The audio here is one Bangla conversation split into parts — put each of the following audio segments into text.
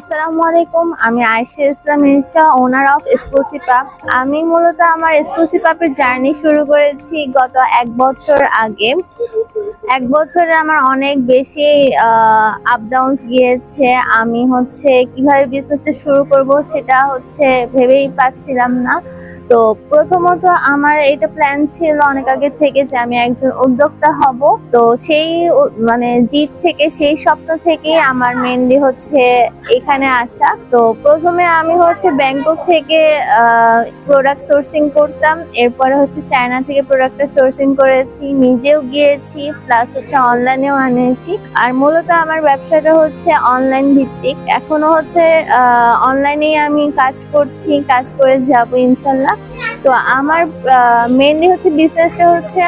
আসসালামু আলাইকুম, আমি আয়েশা ইসলাম ইনশা ওনার অফ এক্সক্লুসিভ আপ আমি মূলত আমার এক্সক্লুসিভ আপের জার্নি শুরু করেছি গত এক বছর আগে। এক বছরে আমার অনেক বেশি আপ ডাউনস গিয়েছে। আমি হচ্ছে কীভাবে বিজনেসটা শুরু করব সেটা হচ্ছে ভেবেই পাচ্ছিলাম না। তো প্রথমত আমার এটা প্ল্যান ছিল অনেক আগে থেকে যে আমি একজন উদ্যোক্তা হব। তো সেই মানে জিত থেকে, সেই স্বপ্ন থেকে আমার মেনলি হচ্ছে এখানে আসা। তো প্রথমে আমি হচ্ছে ব্যাংকক থেকে প্রোডাক্ট সোর্সিং করতাম। এরপরে হচ্ছে চায়না থেকে প্রোডাক্টটা সোর্সিং করেছি। নিজেও গিয়েছি প্লাস হচ্ছে অনলাইনেও আনিয়েছি আর মূলত আমার ব্যবসাটা হচ্ছে অনলাইন ভিত্তিক। এখনও হচ্ছে অনলাইনেই আমি কাজ করছি, কাজ করে যাব ইনশাল্লাহ। তো আমার মেনলি হচ্ছে বিজনেসটা হচ্ছে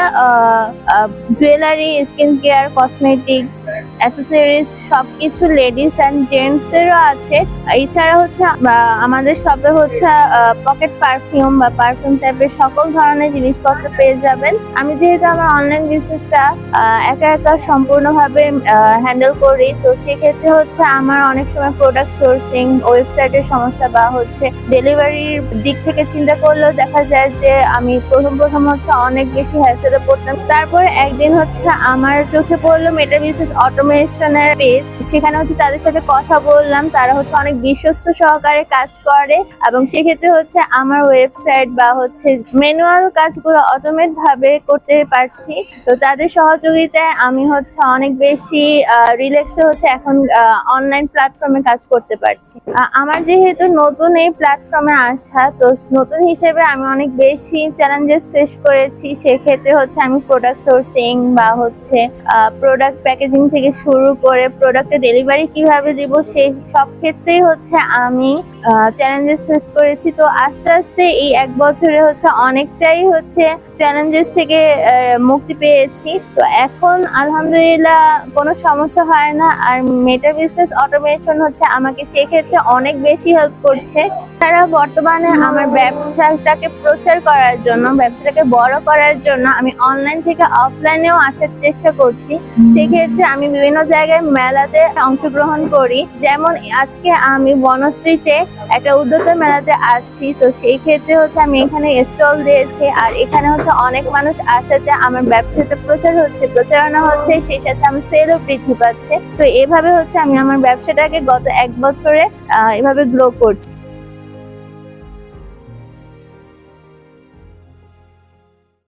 jewellery skin care cosmetics accessories সব কিছু লেডিস অ্যান্ড জেন্টসেরও আছে। এছাড়া হচ্ছে আমাদের শপে হচ্ছে পকেট পারফিউম বা পারফিউম টাইপের সকল ধরনের জিনিসপত্র পেয়ে যাবেন। আমি যেহেতু আমার অনলাইন বিজনেসটা একা একা সম্পূর্ণভাবে হ্যান্ডেল করি, তো সেক্ষেত্রে হচ্ছে আমার অনেক সময় প্রোডাক্ট সোর্সিং ওয়েবসাইটের সমস্যা বা হচ্ছে ডেলিভারির দিক থেকে চিন্তা করলেও দেখা যায় যে আমি প্রথম প্রথম হচ্ছে অনেক বেশি হ্যাসেলে পড়তাম। তারপরে একদিন হচ্ছে আমার চোখে পড়ল মেটা বিজনেস অটোমেশনের পেজ সেখানে হচ্ছে তাদের সাথে কথা বললাম, তারা হচ্ছে অনেক বিশ্বস্ত সহকারে কাজ করে এবং সেক্ষেত্রে হচ্ছে আমার ওয়েবসাইট বা হচ্ছে ম্যানুয়াল কাজগুলো অটোমেট ভাবে করতে পারছি। তো তাদের সহযোগিতায় আমি হচ্ছে অনেক বেশি রিল্যাক্সে হচ্ছে এখন অনলাইন প্ল্যাটফর্মে কাজ করতে পারছি। আমার যেহেতু নতুন এই প্ল্যাটফর্মে আসা তো নতুন হিসেবে আমি অনেক বেশি চ্যালেঞ্জেস ফেস করেছি। সেক্ষেত্রে হচ্ছে আমি প্রোডাক্ট সোর্সিং বা হচ্ছে প্রোডাক্ট প্যাকেজিং থেকে শুরু করে প্রোডাক্টের ডেলিভারি কীভাবে দিব, সেই সব ক্ষেত্রেই হচ্ছে আমি চ্যালেঞ্জেস ফেস করেছি। তো আস্তে আস্তে এই এক বছরে হচ্ছে অনেকটাই হচ্ছে চ্যালেঞ্জেস থেকে মুক্তি পেয়েছি। তো এখন আলহামদুলিল্লাহ কোনো সমস্যা হয় না। আর মেটা বিজনেস অটোমেশন হচ্ছে আমাকে সেক্ষেত্রে অনেক বেশি হেল্প করছে। তারা বর্তমানে আমার ব্যবসাটাকে প্রচার করার জন্য ব্যবসাটাকে বড় করার জন্য আমি অনলাইন থেকে অফলাইনেও আসার চেষ্টা করছি। সেক্ষেত্রে আমি বিভিন্ন জায়গায় মেলাতে অংশগ্রহণ করি। যেমন আজকে আমি বনশ্রীতে একটা উদ্যোক্তা মেলাতে আছি তো সেই ক্ষেত্রে হচ্ছে আমি এখানে স্টল দিয়েছি। আর এখানে হচ্ছে অনেক মানুষ আসাতে আমার ব্যবসাটা প্রচার হচ্ছে প্রচারণা হচ্ছে সেই সাথে আমার সেলও বৃদ্ধি পাচ্ছে। তো এভাবে হচ্ছে আমি আমার ব্যবসাটাকে গত এক বছরে এভাবে গ্রো করছি।